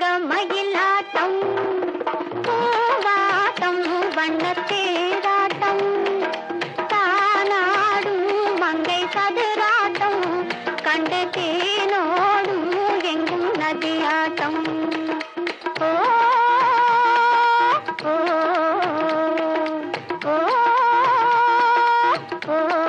தங்க மயிலாட்டம் பூவாட்டம் வண்ண தேராட்டம் தானாடும் மங்கை சதுராட்டம் கண்ட தேனோடும் எங்கும் நதியாட்டம். ஓ ஓ ஓ ஓ.